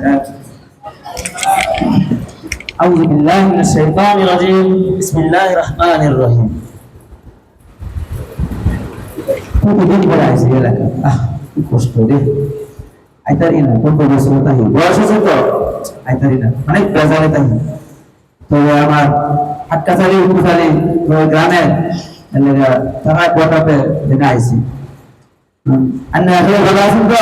وبركاته أعوذ بالله من الشيطان الرجيم بسم الله الرحمن الرحيم প্রতিদিন করে আসি এলাকা আহ কি কষ্ট রে আইতারি না কত বছর তাহি বয়স আছে তো আইতারি না অনেক বেজারে তাহি তো আমার হাটকাছালি উপখালি তো গ্রামের এলাকা তারা কোটাতে দেখে আইছি আর না আসলে ভালো আছেন তো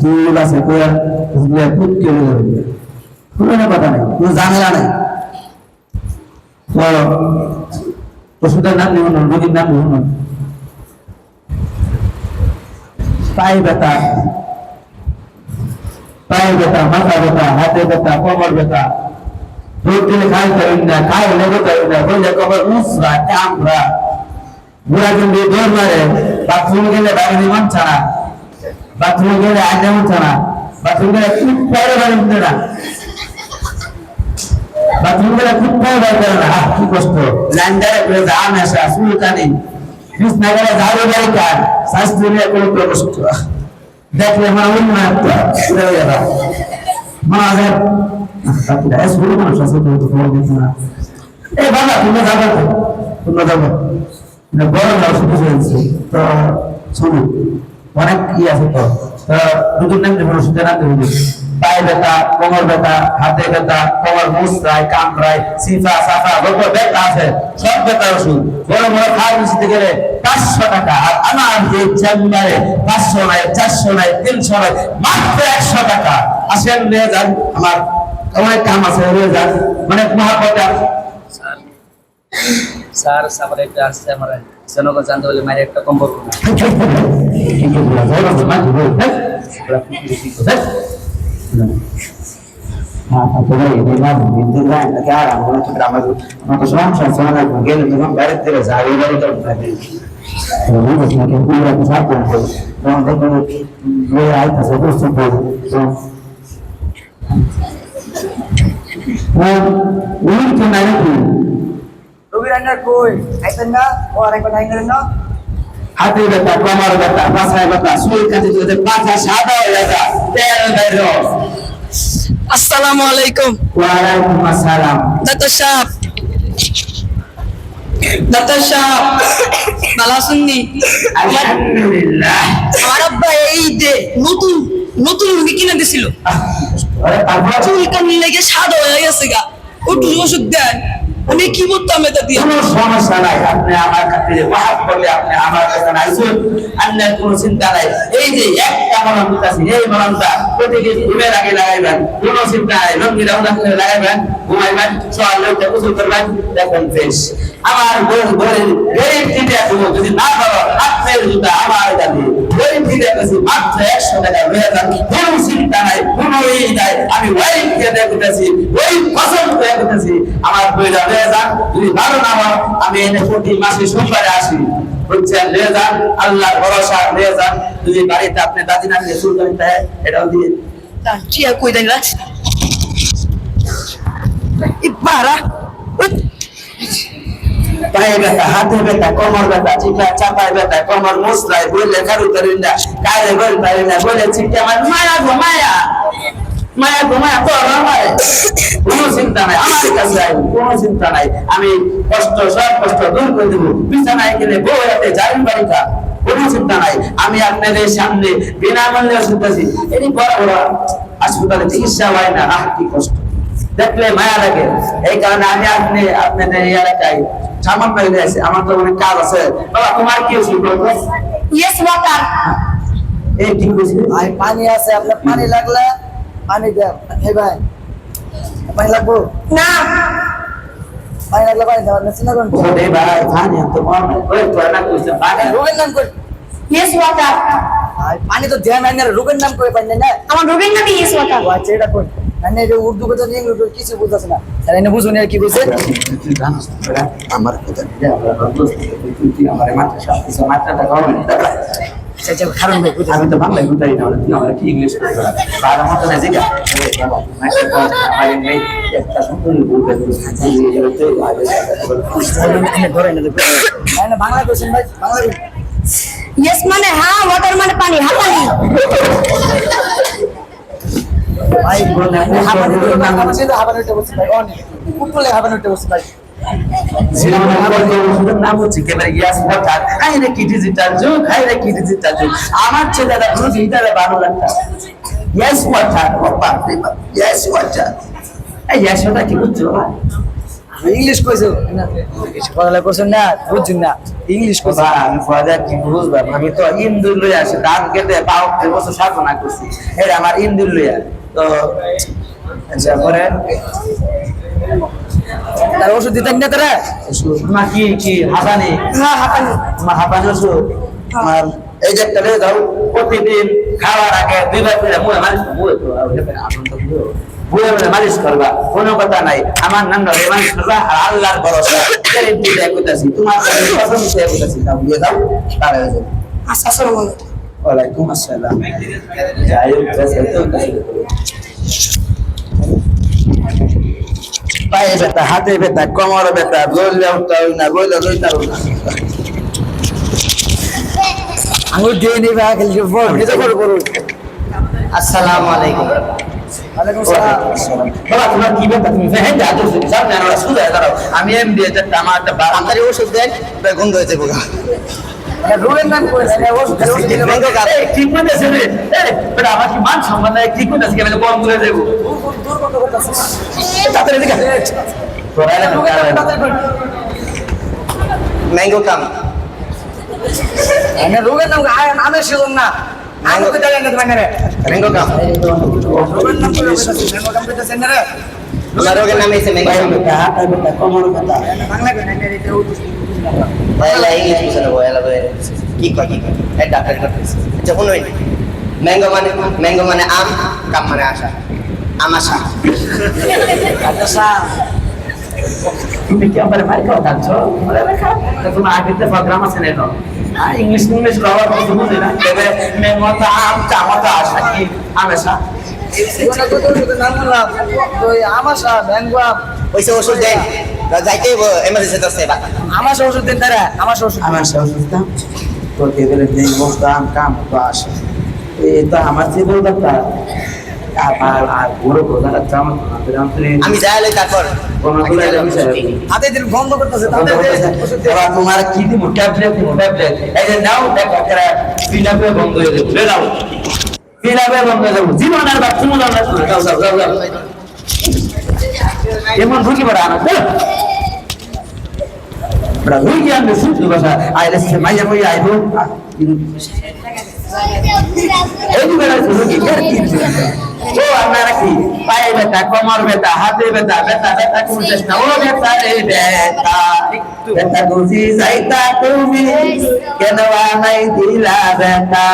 কি রোগ আছে কয়ার ওষুধগুলো খুব যাবে পুরোনো কথা নেই, কোনো ঝামেলা নেই। ওষুধের নাম লিখুন, রোগীর নাম লিখুন। পায়ে ব্যথা পায়ে ব্যথা, মাথা ব্যথা, হাতে ব্যথা, কোমর ব্যথা। রোদ দিলে খাই পারেন না খাই লেগে পারেন না বললে কবর মুসরা কামরা। বুড়া কিন্তু দৌড় মারে, বাথরুম গেলে বাইরে মন ছাড়া। বাথরুম মন ছাড়া বাথরুম খুব পরে বাড়ি উঠতে না। বাথরুম খুব পরে বাড়ি করে না। আহ, কি কষ্ট। লাইন দাঁড়িয়ে করে যা নেশা সুলতানি কৃষ্ণ গেলে ঝাড়ু বাড়ি কার। শাস্ত্রী নিয়ে কোনো কষ্ট। দেখলে আমার উন্নয়ন হয়ে যাবে। মাঝের বাকিরা এস বলে মানুষ আছে তো তো খবর দিতে না। এই বাবা তোমরা যাবে তো? তোমরা যাবে? মানে বড় যাও শুধু তো শোনো। অনেক কি আছে তো। দুদিন নাম দেবো ওষুধের নাম দেবো পায়ে ব্যথা, কোমর ব্যথা, হাতে ব্যথা, কোমর মুসরায় কামড়ায়, সিফা, সাফা যত ব্যথা আছে। সব ব্যথার ওষুধ। বড় বড় ফার্মেসিতে গেলে পাঁচশো টাকা। আর আমার যে চেম্বারে পাঁচশো নাই চারশো নাই তিনশো নাই মাত্র একশো টাকা। আসেন, নিয়ে যান। আমার অনেক কাম আছে, নিয়ে যান। মানে মহাপতা স্যার সামনে একটা আসছে আমার জনগণ জানতে বলে মায়ের একটা কম্বল করব রবি রান্নার কই? আইতেন না? ও আরেকবার টাইম করেন না? হাতে ব্যথা কোমর ব্যথা পাশায় ব্যথা শরীর কাছে যদি পাছা সাদা হয়ে যায় তেল বেরো আসসালামু আলাইকুম। ওয়ালাইকুম আসসালাম। ডাক্তার সাহেব। ডাক্তার সাহেব ভালো আছেন নি? আলহামদুলিল্লাহ। আমার আব্বা এই যে নতুন নতুন মুরগি কিনে দিছিল। চুল কানি লেগে সাদা হয়ে গেছে গা। ওটু ওষুধ দেন। আমি কি করতাম এটা দিয়ে? কোনো সমস্যা নাই, আপনি আমার কাছে যে ওয়াহাব করলে আপনি আমার কাছে আইসুন আপনার কোনো চিন্তা নাই। এই যে একটা মলম দিতেছি এই মলমটা প্রতিদিন ঘুমের আগে লাগাইবেন, কোনো চিন্তা নাই রঙিন রওনা করে লাগাইবেন, ঘুমাইবেন, সকাল লোকটা গোসল করবেন, দেখবেন ফ্রেশ আমার ঘরের গরিব দিতে যদি না পারো আপনার জুতা আমার দাবি গরিব দিতে কাছে মাত্র টাকা হয়ে যান কোনো চিন্তা নাই, কোনো এই নাই। আমি ওই দিয়ে দেখতেছি ওই ফসল করে দেখতেছি আমার বইটা হয়ে যান যদি ভালো না হয়, আমি এনে প্রতি মাসে সোমবারে আসি। বুঝছেন? নিয়ে যান আল্লাহর ভরসা নিয়ে যান যদি বাড়িতে আপনি দাদি নানি শুরু করেন তাই এটাও দিয়ে টিয়া কই দেন রাখ ইবারা পায়ে ব্যথা, হাতে ব্যথা, কোমর ব্যথা, চিপা, চাপায় ব্যথা, কোমর মুসলাই বললে কারু করেন না। কারে বল পারেন না, বলে চিন্তা আমার, মায়া গো, মায়া। মায়া গো, মায়া তো আমার কোনো চিন্তা নাই, আমার কাছে আই কোনো চিন্তা নাই। আমি কষ্ট, সব কষ্ট দূর করে দেবো। বিছানায় গেলে বউ যাবেন বাড়িটা কোনো চিন্তা নাই। আমি আপনাদের সামনে বিনামূল্যে আছি। এটি বড় বড় হাসপাতালে চিকিৎসা হয় না, আহ, কি কষ্ট। দেখলে মায়া লাগে। এই কারণে আমি আপনি আপনাদের এই এলাকায় সামান্য হয়ে আছে আমার তো অনেক কাজ আছে। বাবা তোমার কি বলব ইয়েস ওয়াটার এই ঠিক আছে ভাই পানি আছে আপনার পানি লাগলে পানি দেন। এই ভাই পানি লাগবো? না। পানি লাগলে পানি দেওয়ার না চিন্তা করুন। ওরে ভাই ফানি তো মন ওই তো না কইছে পানি। রোগের নাম কই ইয়েস ওয়াটার পানি তো ধ্যান আইনার রোগের নাম করে পাই না? আমার রোগের নামই ইয়েস ওয়াটার আচ্ছা এটা মানে এটা উর্দু কথা কথা কিছু বুঝতেছে না। স্যার, এনে বুঝুন আর কি বলছে আমার কথা আমরা মাত্রা মাত্রাটা কম কারণ ভাই আমি তো বাংলায় বুঝাই না তুই আমার কি ইংলিশ করে বারো মতো না জিগা বাংলা কোশ্চেন ভাই বাংলা ইয়েস মানে হ্যাঁ ওয়াটার মানে পানি হ্যাঁ আমার ছেলেরা রোজ হিটারে বারো lakh yes water yes water yes water কি বুঝছ ইংলিশ কইছো। না পড়ালেখা না। ইংলিশ কইছো। আমি কি বুঝবাম আমি তো ইন্দুর লই আসি ধান কেটে বাউ বছর সাধনা করছি। এটা আমার ইন্দুর লইয়া। তো আচ্ছা পরে? তার ওষুধ দিতেন না তারা? তোমার কি কি হাবানি হাঁপানি। তোমার হাবানি ওষুধ? আমার এই যে একটা লয়ে প্রতিদিন খাওয়ার আগে দুইবার করে মুয়ে মালিশ মুয়ে করবা কোনো কথা নাই। আমার নাম ধরে মালিশ করবা আর আল্লাহর ভরসা। গ্যারেন্টি দেয়া কইতাছি তোমার কাছে কসম কইতাছি দাও দিয়ে দাও তারা হয়ে যাবে। আচ্ছা আসসালামু আলাইকুম। ওয়ালাইকুম আসসালাম। যাই হোক বেঁচে তো পায়ে ব্যথা হাতে ব্যথা কোমর ব্যথা বললে উঠতে হবে না বললে লইতে হবে না। আঙুল দিয়ে নিবা খালি নিজে বড় বড় আসসালামু আলাইকুম। আমি এম দিয়ে আমার একটা বার ওষুধ দেন গন্ধ হয়েছে বোকা। মান ম্যাঙ্গো কাম মানে রোগের নাম আয় নামে না মানে ম্যাঙ্গো কাম রোগের নাম রোগের নাম হয়েছে ম্যাঙ্গো কাম বাংলা বুঝে নেব এলা বলে কি কয় কি কয় এই ডাক্তার ডাক্তার আচ্ছা শুনুন ম্যাঙ্গো মানে ম্যাঙ্গো মানে আম কাম মানে আশা আম আশা আচ্ছা তুমি কি আমার বলে তোমার আগেতে প্রোগ্রাম আছে না আর ইংলিশ ইংলিশ বুঝি না তবে আম আশা কি ম্যাঙ্গো ওইসব ওষুধ দেন যাইতে এমার্জেন্সি আছে বা আমাশা ওষুধ দেন তারা আমাশা ওষুধ আমেশা ওষুধটা তো এবারে যে বলতাম কাম তো আসে। এই তো আমার যে বলতাম আর আর বড় প্রধান আমার অন্তরে আমি যাই লই তারপর। হাতে দিন বন্ধ করতেছে দেন তোমার কি দিব? ট্যাবলেট দিব ট্যাবলেট। এই যে নাও দেখো এরা পিলাপে বন্ধ হয়ে যাবে। লে নাও। বন্ধ হয়ে যাবে। জীবন আর বাচ্চা মনে না যাও যাও যাও যাও। এমন ঢুকি পড়া না বড় হই গিয়া আমি শুনতে কথা আইলে সে মাইয়া কই আইবো। এই বেলা শুরু কি? আর কি ও, আপনারা কি? পায়ে ব্যথা, কোমর ব্যথা, হাতে ব্যথা ব্যথা ব্যথা করতেছ না ও, ব্যথা রে, ব্যথা। ব্যথা বুঝি যাইতা তুমি, কেন নাই দিলা ব্যথা?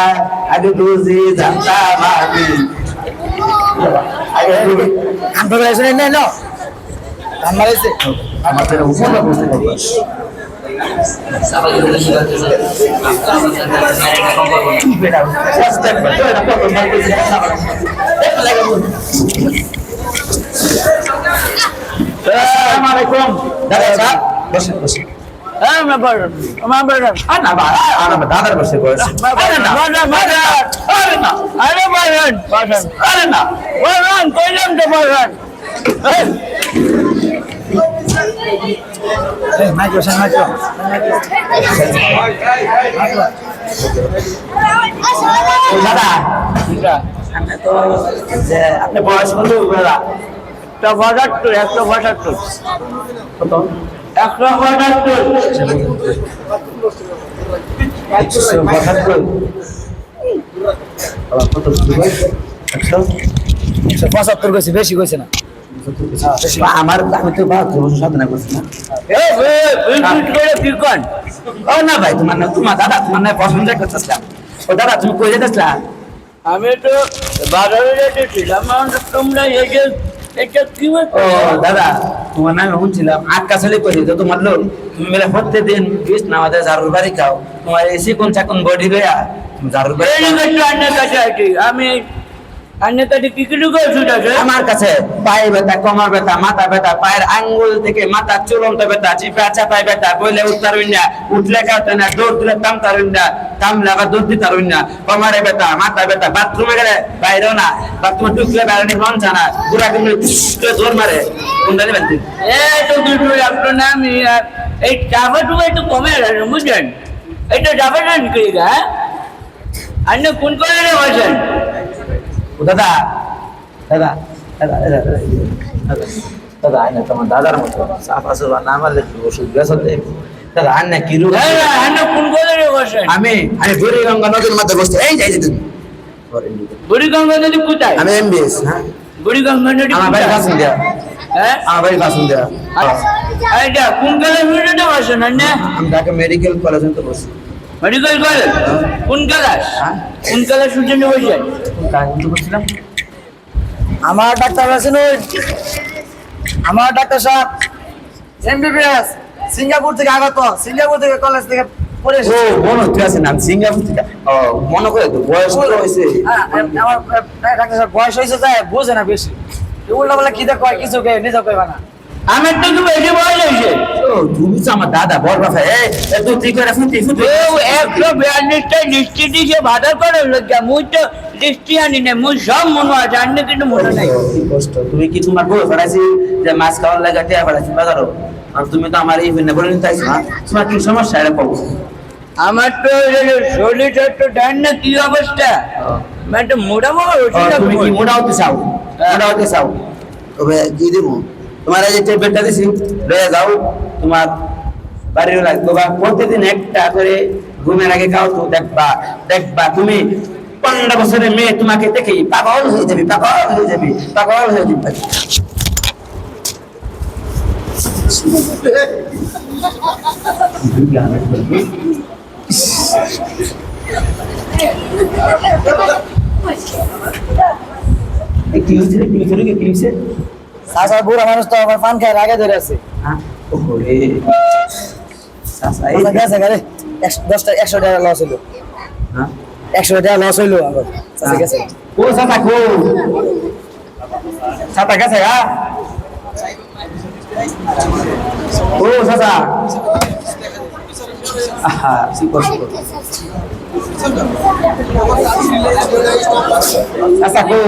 আগে বুঝি জানতাম আমি। আগে আমরা শুনে নেন না। আমার এসে আমাদের উপরে বসে থাকি কি বেটা ফার্স্ট টাইম তো এটা কত মার্কে এটা লাগে আসসালামু আলাইকুম দাদা বসে বসে হ্যাঁ আমরা বড় আমার বড় আর না বা আর না দাদার বসে আরে না মাইক্রো স্যার মাইক্রো দাদা। তো যে আপনি বয়স কত দাদা একটা পঁচাত্তর একশো পঁচাত্তর কত? পঁচাত্তর একশো বাহাত্তর কত? একশো? একশো পঁচাত্তর কইছে বেশি কইছে না। আমার আমি তো বাহাত্তর বছর সাধনা করছি না। কন ও না ভাই তোমার না তোমার দাদা তোমার না পছন্দ করতেছিলাম ও দাদা তুমি কই যেতেছিলা? আমি তো বাজারে যেতেছিলাম তোমরা এই যে এটা কি ও দাদা তোমার নামে শুনছিলাম আটকা ছেলে কই তো তোমার লোক তুমি মেলে প্রত্যেকদিন বিষ নামাজে ঝাড়ুর বাড়ি খাও। তোমার এই চিকন চাকন বডি ঝাড়ুর আমি আমার কাছে পায়ে ব্যথা কমার ব্যথা মাথা ব্যথা পায়ের আঙ্গুল থেকে মাথা চুলন্ত ব্যথা চিপা চাপায় ব্যথা বইলে উঠতে পারবেন না উঠলে কাটতে না দৌড় দিলে কাম পারবেন না কামলে আবার দৌড় দিতে পারবেন না কমারে ব্যথা মাথা ব্যথা বাথরুমে গেলে বাইরেও না বাথরুমে ঢুকলে বাইরে মন না পুরা কিন্তু জোর মারে আপনার নাম এই চাপাটুকু একটু কমে বুঝলেন? এটা যাবে না কি হ্যাঁ? আন্না কোন করে বলছেন ও দাদা। দাদা দাদা দাদা আয় না তোমার দাদার মতো সাফা না কি ওষুধ দাদা না? কোন রে আমি আমি বুড়িগঙ্গা নদীর মধ্যে বসছি এই যাই তুমি। বুড়িগঙ্গা নদী কোথায়? আমি এমবিএস হ্যাঁ। বুড়িগঙ্গা নদী আমার বাড়ি কোথায়? দেয়া হ্যাঁ? আমার বাড়ি কাসুন দেয়া এইটা কোন কলেজ মিডিয়াতে বসেন আমি ঢাকা মেডিকেল কলেজ তো বসছি মেডিকেল কলেজ কোন ক্লাস হ্যাঁ? কোন ক্লাস আমার ডাক্তার আছেন ওই? আমার ডাক্তার সাহেব এমবিবিএস সিঙ্গাপুর থেকে আগত সিঙ্গাপুর থেকে কলেজ থেকে পড়ে ও। মনে নাম সিঙ্গাপুর থেকে মনে করে তো বয়স হয়েছে। হ্যাঁ, আমার ডাক্তার সাহেব বয়স হয়েছে যায় বোঝে না বেশি। উল্টা বলে কি দেখ কয় কিছু কে নিজে কইবা না। আমার তো বয়স হয়েছে। তুমি তো আমার দাদা বাবা এই এ তুই তুই করে ফুটি ফুটি। ও একশো বিয়াল্লিশটা দৃষ্টি দিয়ে বাধা করে লজ্জা। মুই তো দৃষ্টি আনি না মুই সব মনে আছে আনি কিন্তু মনে নাই। কষ্ট। তুমি কি তোমার বউ ফেরাইছি যে মাছ খাওয়ার লাগে টিয়া ফেরাইছি বাজারও আর তুমি তো আমার এই ভিন্ন বলে নিতে আইছো না তোমার কি সমস্যা এটা পাবো আমার তো শরীরটা ডান না কি অবস্থা? মানে মোটা মোটা তুমি কি মোটা হতে চাও? মোটা হতে চাও? তবে কি দিব? তোমার এই যে ট্যাবলেটটা দিছি, লয়ে যাও, তোমার বাড়িও লাগবে বা প্রতিদিন একটা করে ঘুমের আগে খাও তো দেখবা দেখবা তুমি পনেরো বছরের মেয়ে, তোমাকে দেখেই পাগল হয়ে যাবে, পাগল হয়ে যাবে, পাগল হয়ে যাবে। কি হয়েছে কি হয়েছে কি হয়েছে? সাসা বুড়া মানুষ তো আমার পান খায় আগে ধরে আছে। হ্যাঁ? দশটা একশো টাকা লস হইল। হ্যাঁ? একশো টাকা লস হইল আমার। ও চাচা কো চাচা গেছে গা ও আহা চাচা কো